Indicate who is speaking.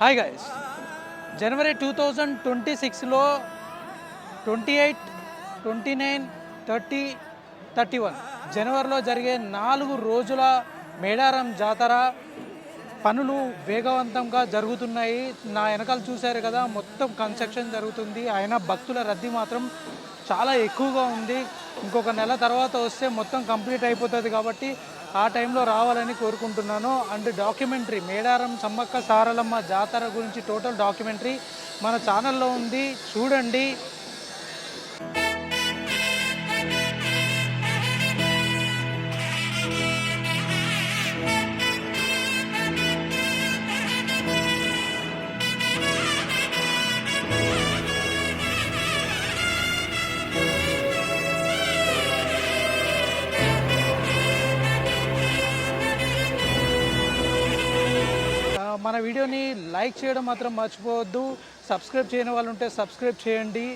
Speaker 1: Hi guys జనవరి two thousand twenty సిక్స్లో twenty eight twenty nine thirty thirty one జనవరిలో జరిగే నాలుగు రోజుల మేడారం జాతర పనులు వేగవంతంగా జరుగుతున్నాయి. నా వెనకాల చూశారు కదా మొత్తం కన్స్ట్రక్షన్ జరుగుతుంది. అయినా భక్తుల రద్దీ మాత్రం చాలా ఎక్కువగా ఉంది. ఇంకొక నెల తర్వాత వస్తే మొత్తం కంప్లీట్ అయిపోతుంది కాబట్టి ఆ టైంలో రావాలని కోరుకుంటున్నాను. అండ్ డాక్యుమెంటరీ మేడారం సమ్మక్క సారలమ్మ జాతర గురించి టోటల్ డాక్యుమెంటరీ మన ఛానల్లో ఉంది. చూడండి. మన వీడియోని లైక్ చేయడం మాత్రం మర్చిపోవద్దు. సబ్స్క్రైబ్ చేయని వాళ్ళు ఉంటే సబ్స్క్రైబ్ చేయండి.